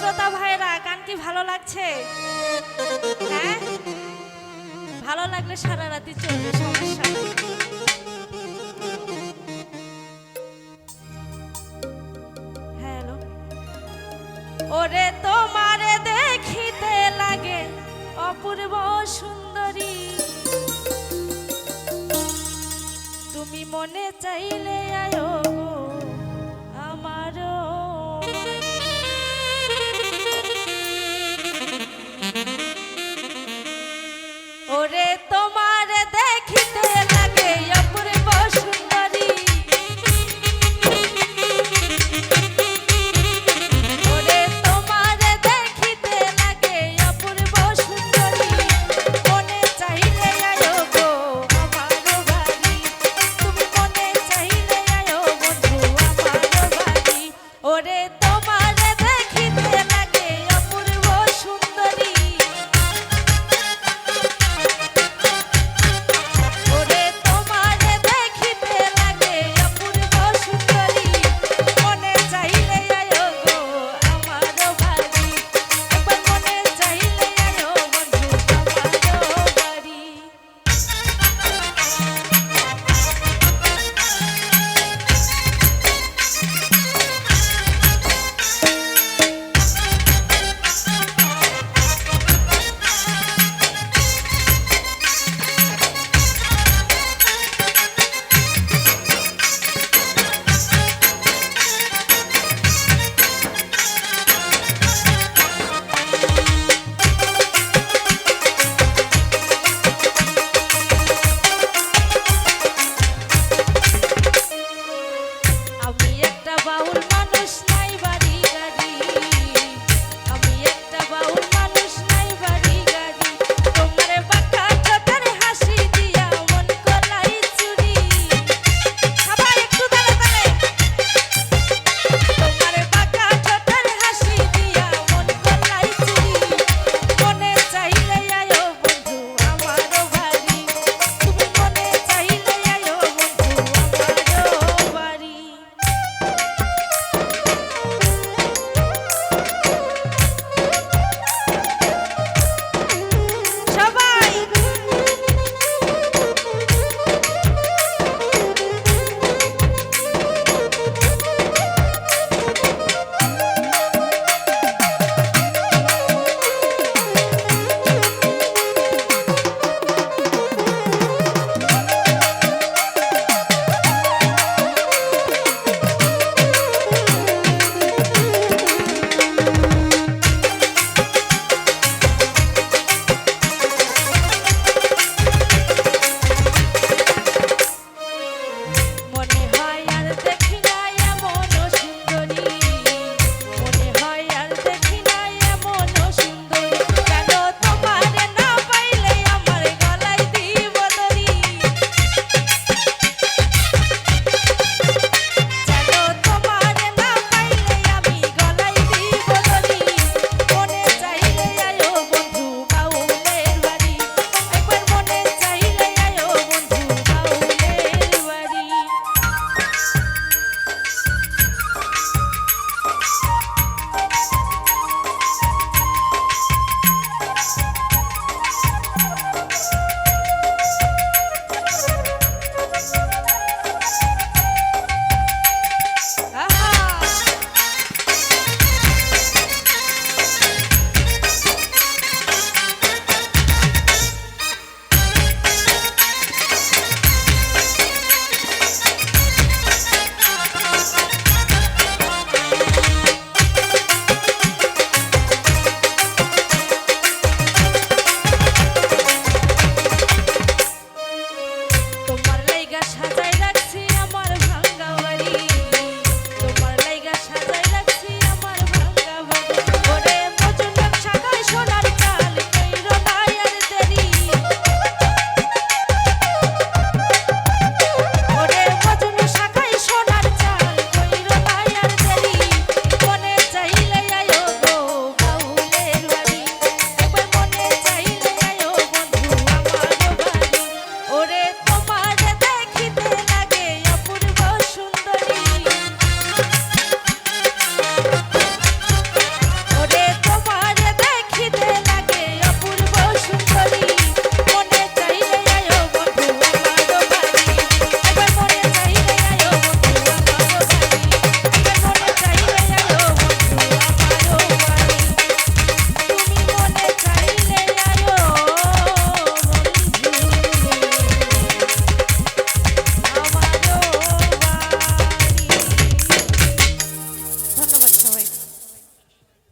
শ্রোতা ভাইরা গান কি ভালো লাগছে? হ্যাঁ? ভালো লাগলে সারা রাতি চলবে সমস্যা হ্যালো। ওরে তোমারে দেখিতে লাগে অপূর্ব সুন্দরী। তুমি মনে চাইলে আয়ো